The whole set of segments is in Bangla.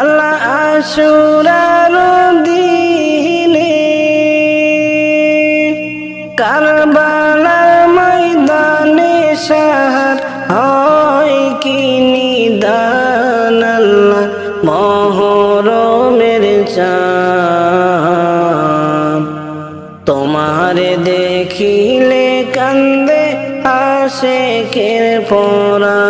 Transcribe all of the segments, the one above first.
আল্লাহ আশুরার দিনে কারবালার ময়দানে সাহার হয় কি নিদান? মহরমের চাঁদ। তোমারে দেখিলে কান্দে আশেকের পরা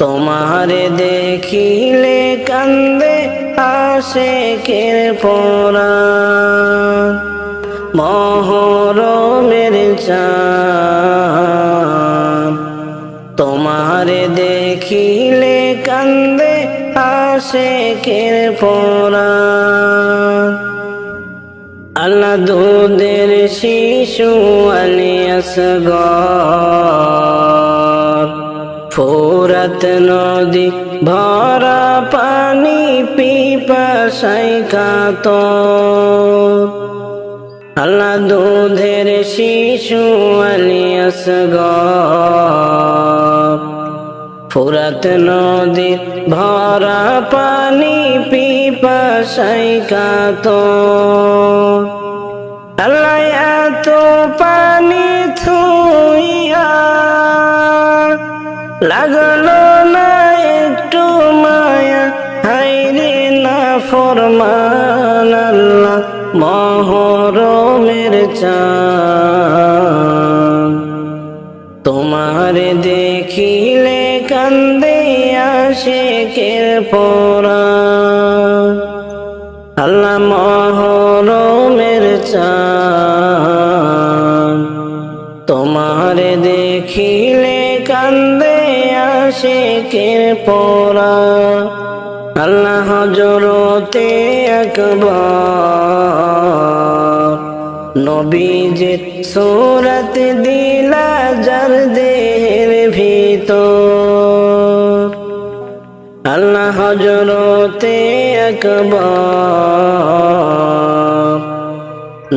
তোমারে দেখিলে কান্দে আশেকের পরা মহরমের চাঁদ। তোমারে দেখিলে কান্দে আশেকের পরা আল্লাহ দুধের শিশু আলিয়াসগর ফোরত নদী ভরা পানি পিপাসাই কাত। আল্লাহ দুধের শিশু আলিয়াসগর ফুরাত নদী ভরা পানি পিপাসাই কাত। চাঁদ তোমারে দেখিলে কান্দে আশেকের পরা আল্লাহ মহরমের চাঁদ তোমারে দেখিলে কান্দে আশেকের পরা আল্লাহ জরতে একবার। নবীজে সুরত দিলা যার দেহের ভিতর। আল্লাহ হজরতে একবার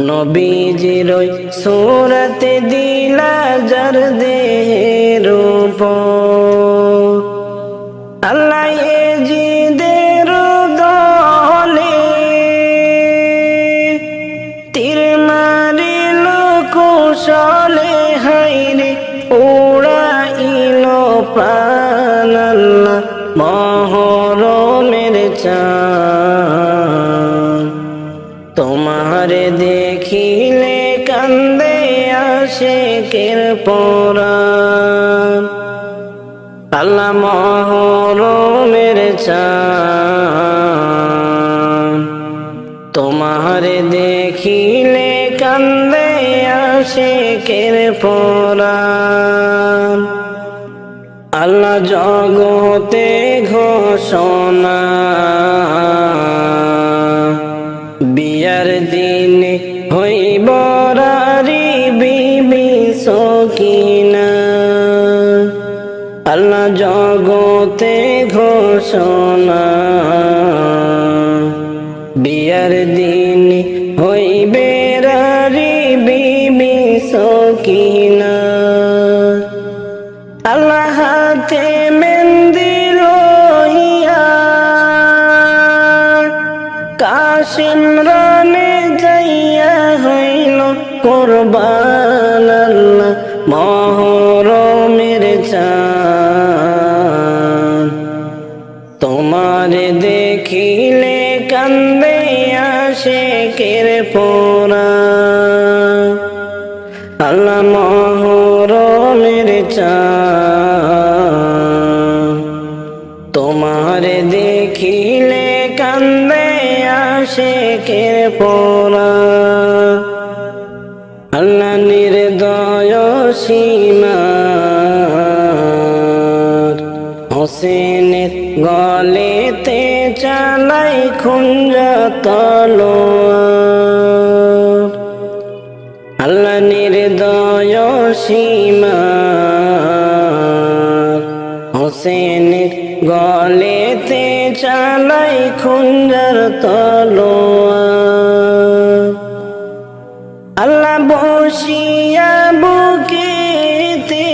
নবীজির ওই সুরত দিলা যার দেহের উপর। আশেকের পরাণ। আল্লাহ মহরমের চাঁদ। তোমারে দেখিলে কান্দে আশেকের পরাণ। আল্লাহ জগতে ঘোষণা। বিয়ার দিনে হইব রারি বিবি সকিনা আল্লাহ জগতে ঘোষণা। বিয়ার দিন হইবে রারি বিবি সকিনা আল্লাহ হাতে মেন্দি লইয়া কাশিম রানে যাইয়া হইল কোরবান। চাঁদ। তোমারে দেখিলে কান্দে আশেকের পোরা আল্লাহ নির্দয় সীমা হোসেনের গলেতে চালাই খুঞ্জ তলোয়ার। আল্লাহ নির্দয় সীমার চালাই খুঞ্জার তলোয়ার আল্লাহ বসিয়া বুকেতে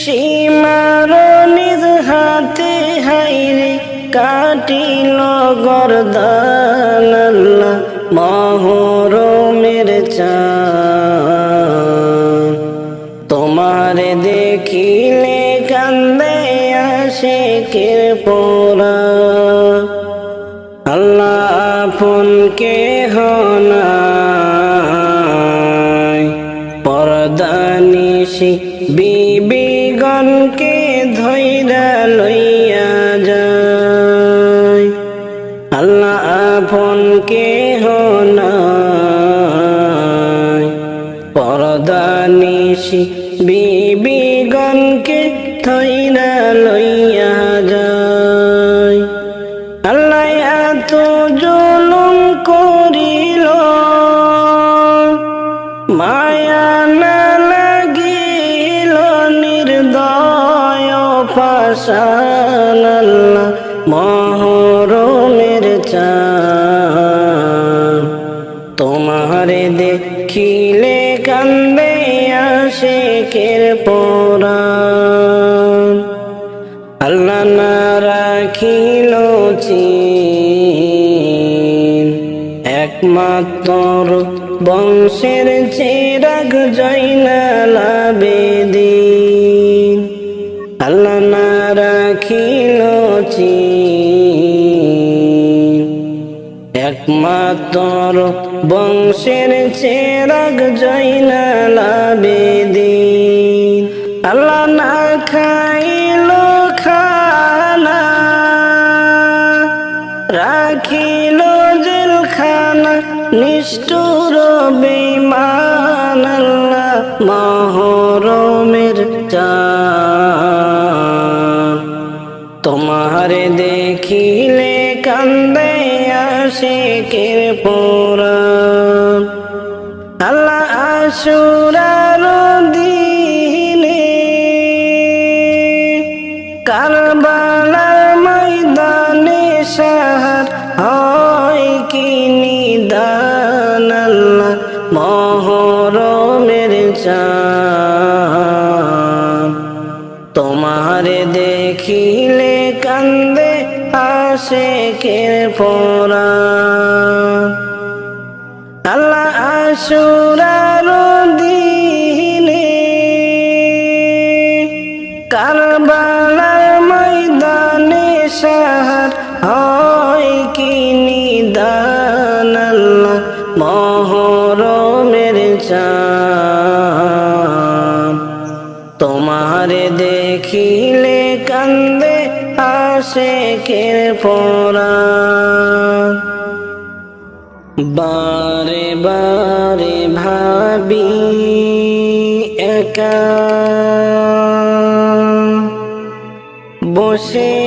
সীমার নিজ হাতে হাইরে কাটিল গরদান। আল্লাহ মহরমের চান তোমার দেখিলে কে পোরা আল্লাহ আপন কে হনাই পরদানিসি বিবিগণকে ধৈরা লইয়া যায়। আল্লাহ আপন কে পরদানিসি পাশান আল্লাহ মহরমের চান তোমারে দেখিলে কান্দে আসে কের পরাণ। আল্লাহ না রাখিল একমাত্র বংশের চেরাগ জৈনাল আবেদিন। আল্লাহ না রাখিল একমাত্র বংশের চেরাগ জৈনাল আবেদিন আল্লাহ না খাইল খানা, রাখিল জেলখানা, নিষ্ঠুর বেমান মহরমের চান তোমারে দেখিলে কান্দে আসে কে পুরাণ আল্লাহ আশুরার দিনে কারবালার ময়দানে সাহার হয় কি নিদান? আল্লাহ মহরমের চান তোমারে কান্দে আসে কে পরা আল্লাহ আশুরার দিনে। কারবালার ময়দানে সাহার হয় কি নিদান? আল্লাহ মহরমের চান তোমারে কান্দে আসে কে পরা বারে বারে ভাবি একা। বসে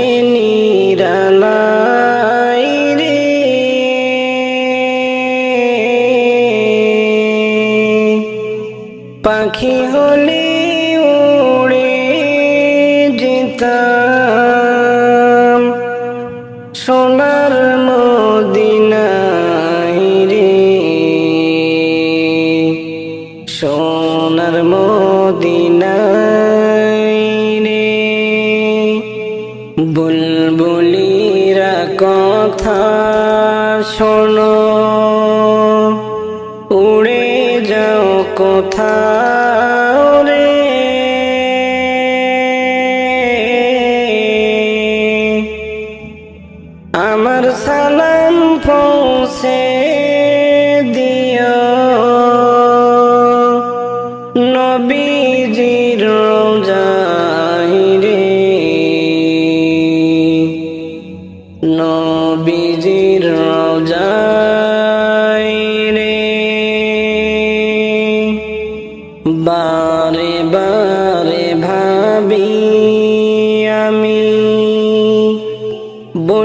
রে বুলবুলিরা কথা শোনো। উড়ে যাও কোথাও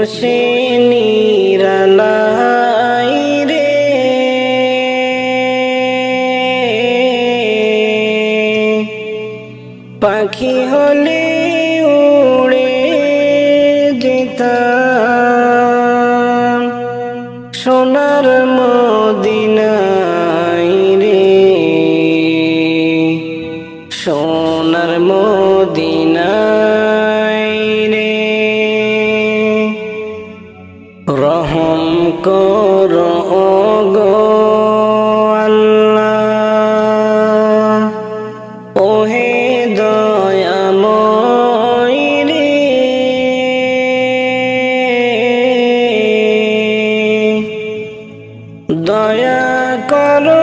বসে নিরালাই রে। পাখি হলে উড়ে যেতাম সোনার মদিনাই রে। সোনার মদিনাই কর ওহে দয়াময় দয়া করো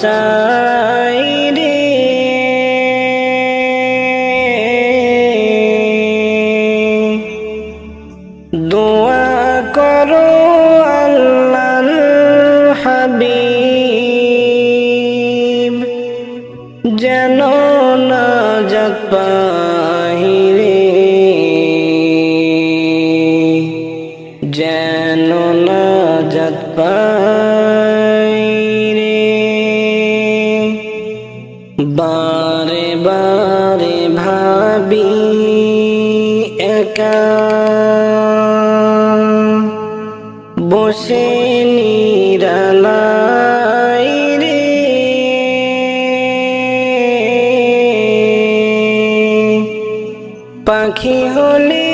চাই রে। দোয়া করো আল্লাহর হাবিব যেন না যাত যেন না যাত বসে নিরালাই রে। পাখি হলে